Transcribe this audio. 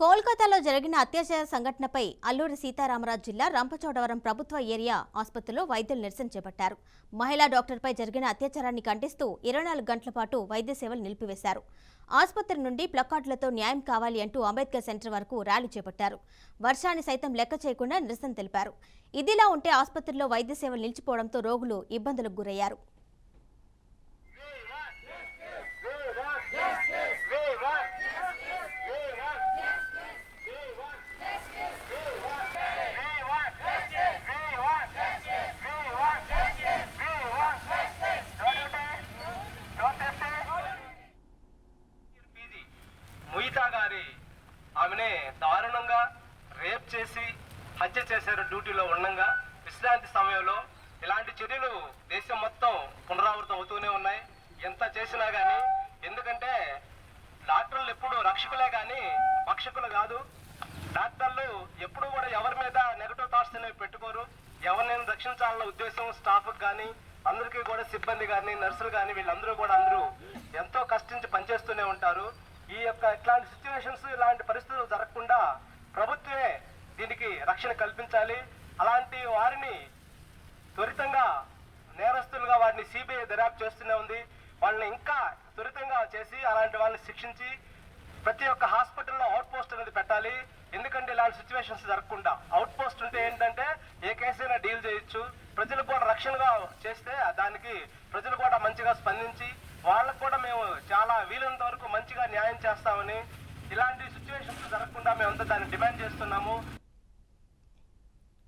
కోల్కతాలో జరిగిన అత్యాచార సంఘటనపై అల్లూరి సీతారామరాజు జిల్లా రంపచోడవరం ప్రభుత్వ ఏరియా ఆసుపత్రిలో వైద్యులు నిరసన చేపట్టారు. మహిళా డాక్టర్పై జరిగిన అత్యాచారాన్ని ఖండిస్తూ ఇరవై నాలుగు గంటల పాటు వైద్య సేవలు నిలిపివేశారు. ఆసుపత్రి నుండి ప్లకార్డులతో న్యాయం కావాలి అంటూ అంబేద్కర్ సెంటర్ వరకు ర్యాలీ చేపట్టారు. వర్షాన్ని సైతం లెక్క చేయకుండా నిరసన తెలిపారు. ఇదిలా ఉంటే ఆసుపత్రిలో వైద్య సేవలు నిలిచిపోవడంతో రోగులు ఇబ్బందులకు గురయ్యారు. ముయితా ఆమెని ఆమెనే దారుణంగా రేప్ చేసి హత్య చేశారు డ్యూటీలో ఉండగా. విశ్రాంతి సమయంలో ఇలాంటి చర్యలు దేశం మొత్తం పునరావృతం అవుతూనే ఉన్నాయి. ఎంత చేసినా కానీ ఎందుకంటే డాక్టర్లు ఎప్పుడు రక్షకులే కానీ పక్షకులు కాదు. డాక్టర్లు ఎప్పుడు కూడా ఎవరి మీద నెగటివ్ థాట్స్ అనేవి పెట్టుకోరు. ఎవరినైనా రక్షించాలన్న ఉద్దేశం స్టాఫ్కి కానీ అందరికీ కూడా సిబ్బంది కానీ నర్సులు కానీ వీళ్ళందరూ కూడా అందరూ ఎంతో కష్టించి పనిచేస్తూనే ఉంటారు. ఈ యొక్క ఇట్లాంటి సిచ్యువేషన్స్ ఇలాంటి పరిస్థితులు జరగకుండా ప్రభుత్వమే దీనికి రక్షణ కల్పించాలి. అలాంటి వారిని త్వరితంగా నేరస్తులుగా వారిని సిబిఐ దర్యాప్తు చేస్తూనే ఉంది. వాళ్ళని ఇంకా త్వరితంగా చేసి అలాంటి వాళ్ళని శిక్షించి ప్రతి ఒక్క హాస్పిటల్లో అవుట్ పోస్ట్ అనేది పెట్టాలి. ఎందుకంటే ఇలాంటి సిచ్యువేషన్స్ జరగకుండా అవుట్ పోస్ట్ ఉంటే ఏంటంటే ఏ కేసైనా డీల్ చేయొచ్చు. ప్రజలకు కూడా రక్షణగా చేస్తే దానికి ప్రజలు కూడా మంచిగా స్పందించి వాళ్ళకు కూడా మేము చాలా వీలైనంత వరకు మంచిగా న్యాయం చేస్తామని ఇలాంటి సిచ్యువేషన్స్ జరగకుండా మేమంతా దాన్ని డిమాండ్ చేస్తున్నాము.